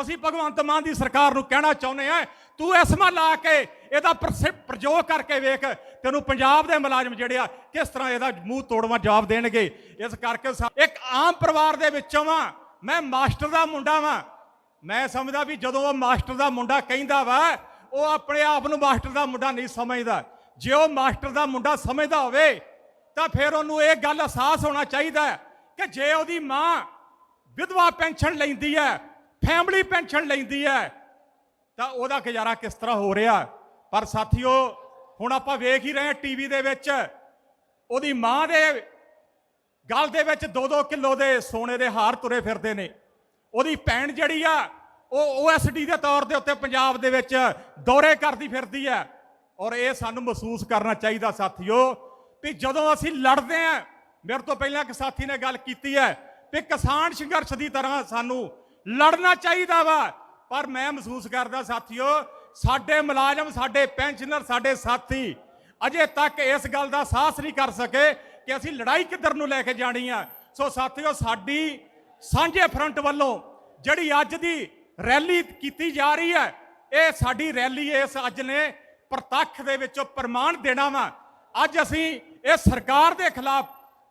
ਅਸੀਂ ਭਗਵੰਤ ਮਾਨ ਦੀ ਸਰਕਾਰ ਨੂੰ ਕਹਿਣਾ ਚਾਹੁੰਦੇ ਆ ਤੂੰ ਇਸਮਾ ਲਾ ਕੇ ਇਹਦਾ ਪ੍ਰਸਿ- ਪ੍ਰਯੋਗ ਕਰਕੇ ਵੇਖ, ਤੈਨੂੰ ਪੰਜਾਬ ਦੇ ਮੁਲਾਜ਼ਮ ਜਿਹੜੇ ਆ, ਕਿਸ ਤਰ੍ਹਾਂ ਇਹਦਾ ਮੂੰਹ ਤੋੜਵਾ ਜਵਾਬ ਦੇਣਗੇ? ਇਸ ਕਰਕੇ ਇੱਕ ਆਮ ਪਰਿਵਾਰ ਦੇ ਵਿੱਚੋਂ ਵਾਂ ਮੈਂ ਮਾਸਟਰ ਦਾ ਮੁੰਡਾ ਵਾਂ। ਮੈਂ ਸਮਝਦਾ ਵੀ ਜਦੋਂ ਉਹ ਮਾਸਟਰ ਦਾ ਮੁੰਡਾ ਕਹਿੰਦਾ ਵਾ, ਉਹ ਆਪਣੇ ਆਪ ਨੂੰ ਮਾਸਟਰ ਦਾ ਮੁੰਡਾ ਨਹੀਂ ਸਮਝਦਾ। ਜੇ ਉਹ ਮਾਸਟਰ ਦਾ ਮੁੰਡਾ ਸਮਝਦਾ ਹੋਵੇ, ਤਾਂ ਫਿਰ ਉਹਨੂੰ ਇਹ ਗੱਲ ਅਹਿਸਾਸ ਹੋਣਾ ਚਾਹੀਦਾ ਕਿ ਜੇ ਉਹਦੀ ਮਾਂ ਵਿਧਵਾ ਪੈਨਸ਼ਨ ਲੈਂਦੀ ਹੈ ਫੈਮਿਲੀ ਪੈਨਸ਼ਨ ਲੈਂਦੀ ਹੈ, ਤਾਂ ਉਹਦਾ ਗੁਜ਼ਾਰਾ ਕਿਸ ਤਰ੍ਹਾਂ ਹੋ ਰਿਹਾ? ਪਰ ਸਾਥੀਓ, ਹੁਣ ਆਪਾਂ ਵੇਖ ਹੀ ਰਹੇ ਹਾਂ ਟੀਵੀ ਦੇ ਵਿੱਚ, ਉਹਦੀ ਮਾਂ ਦੇ ਗਲ ਦੇ ਵਿੱਚ 2-2 ਕਿਲੋ ਦੇ ਸੋਨੇ ਦੇ ਹਾਰ ਤੁਰੇ ਫਿਰਦੇ ਨੇ। ਉਹਦੀ ਭੈਣ ਜਿਹੜੀ ਆ, ਉਹ ਓਐਸਡੀ ਦੇ ਤੌਰ ਦੇ ਉੱਤੇ ਪੰਜਾਬ ਦੇ ਵਿੱਚ ਦੌਰੇ ਕਰਦੀ ਫਿਰਦੀ ਹੈ। ਔਰ ਇਹ ਸਾਨੂੰ ਮਹਿਸੂਸ ਕਰਨਾ ਚਾਹੀਦਾ ਸਾਥੀਓ, ਵੀ ਜਦੋਂ ਅਸੀਂ ਲੜਦੇ ਆਂ ਮੇਰੇ ਤੋਂ ਪਹਿਲਾਂ ਇੱਕ ਸਾਥੀ ਨੇ ਗੱਲ ਕੀਤੀ ਹੈ ਵੀ ਕਿਸਾਨ ਸੰਘਰਸ਼ ਦੀ ਤਰ੍ਹਾਂ ਸਾਨੂੰ ਲੜਨਾ ਚਾਹੀਦਾ ਵਾ। ਪਰ ਮੈਂ ਮਹਿਸੂਸ ਕਰਦਾ ਸਾਥੀਓ, ਸਾਡੇ ਮੁਲਾਜ਼ਮ, ਸਾਡੇ ਪੈਨਸ਼ਨਰ, ਸਾਡੇ ਸਾਥੀ ਅਜੇ ਤੱਕ ਇਸ ਗੱਲ ਦਾ ਸਾਹਸ ਨਹੀਂ ਕਰ ਸਕੇ ਕਿ ਅਸੀਂ ਲੜਾਈ ਕਿੱਧਰ ਨੂੰ ਲੈ ਕੇ ਜਾਣੀ ਆ। ਸੋ ਸਾਥੀਓ, ਸਾਡੀ ਸਾਂਝੇ ਫਰੰਟ ਵੱਲੋਂ ਜਿਹੜੀ ਅੱਜ ਦੀ ਰੈਲੀ ਕੀਤੀ ਜਾ ਰਹੀ ਹੈ, ਇਹ ਸਾਡੀ ਰੈਲੀ ਇਸ ਅੱਜ ਨੇ ਪ੍ਰਤੱਖ ਦੇ ਵਿੱਚੋਂ ਪ੍ਰਮਾਣ ਦੇਣਾ ਵਾ। ਅੱਜ ਅਸੀਂ ਇਹ ਸਰਕਾਰ ਦੇ ਖਿਲਾਫ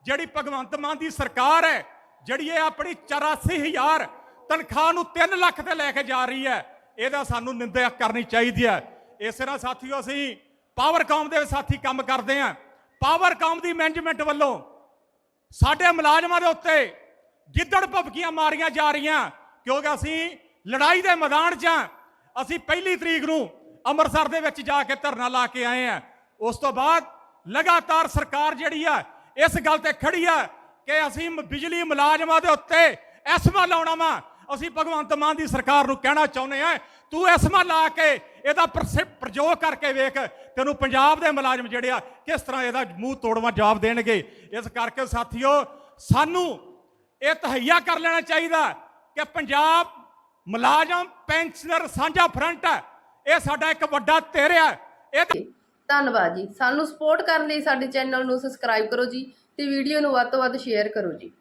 ਜਿਹੜੀ ਭਗਵੰਤ ਮਾਨ ਦੀ ਸਰਕਾਰ ਹੈ, ਜਿਹੜੀ ਇਹ ਆਪਣੀ 84000 ਤਨਖਾਹ ਨੂੰ 3 ਲੱਖ ਤੇ ਲੈ ਕੇ ਜਾ ਰਹੀ ਹੈ। ਇਹਦਾ ਸਾਨੂੰ ਨਿੰਦਾ ਕਰਨੀ ਚਾਹੀਦੀ ਹੈ। ਇਸੇ ਨਾਲ ਸਾਥੀਓ, ਅਸੀਂ ਪਾਵਰਕਾਮ ਦੇ ਸਾਥੀ ਕੰਮ ਕਰਦੇ ਆਂ ਪਾਵਰਕਾਮ ਦੀ ਮੈਨੇਜਮੈਂਟ ਵੱਲੋਂ ਸਾਡੇ ਮੁਲਾਜ਼ਮਾਂ ਦੇ ਉੱਤੇ ਗਿੱਦੜ ਭਵਕੀਆਂ ਮਾਰੀਆਂ ਜਾ ਰਹੀਆਂ। ਕਿਉਂਕਿ ਅਸੀਂ ਲੜਾਈ ਦੇ ਮੈਦਾਨ 'ਚ ਆਂ ਅਸੀਂ ਪਹਿਲੀ ਤਰੀਕ ਨੂੰ ਅੰਮ੍ਰਿਤਸਰ ਦੇ ਵਿੱਚ ਜਾ ਕੇ ਧਰਨਾ ਲਾ ਕੇ ਆਏ ਆ ਉਸ ਤੋਂ ਬਾਅਦ ਲਗਾਤਾਰ ਸਰਕਾਰ ਜਿਹੜੀ ਆ, ਇਸ ਗੱਲ ਤੇ ਖੜੀ ਆ ਕਿ ਅਸੀਂ ਬਿਜਲੀ ਮੁਲਾਜ਼ਮਾਂ ਦੇ ਉੱਤੇ ਐਸਮਾ ਲਾਉਣਾ ਵਾ। ਅਸੀਂ ਭਗਵੰਤ ਮਾਨ ਦੀ ਸਰਕਾਰ ਨੂੰ ਕਹਿਣਾ ਚਾਹੁੰਦੇ ਆ ਤੂੰ ਐਸਮਾ ਲਾ ਕੇ ਇਹਦਾ ਪ੍ਰਸਿ- ਪ੍ਰਯੋਗ ਕਰਕੇ ਵੇਖ, ਤੈਨੂੰ ਪੰਜਾਬ ਦੇ ਮੁਲਾਜ਼ਮ ਜਿਹੜੇ ਆ, ਕਿਸ ਤਰ੍ਹਾਂ ਇਹਦਾ ਮੂੰਹ ਤੋੜਵਾ ਜਵਾਬ ਦੇਣਗੇ। ਇਸ ਕਰਕੇ ਸਾਥੀਓ, ਸਾਨੂੰ ਇਹ ਤਹਈਆ ਕਰ ਲੈਣਾ ਚਾਹੀਦਾ ਕਿ ਪੰਜਾਬ ਮੁਲਾਜ਼ਮ, ਪੈਨਸ਼ਨਰ ਸਾਂਝਾ ਫਰੰਟ ਹੈ। ਇਹ ਸਾਡਾ ਇੱਕ ਵੱਡਾ ਧਿਰ ਹੈ। ਇਹ ਧੰਨਵਾਦ ਜੀ। ਸਾਨੂੰ ਸਪੋਰਟ ਕਰਨ ਲਈ ਸਾਡੇ ਚੈਨਲ ਨੂੰ ਸਬਸਕ੍ਰਾਈਬ ਕਰੋ ਜੀ ਤੇ ਵੀਡੀਓ ਨੂੰ ਵੱਧ ਤੋਂ ਵੱਧ ਸ਼ੇਅਰ ਕਰੋ ਜੀ।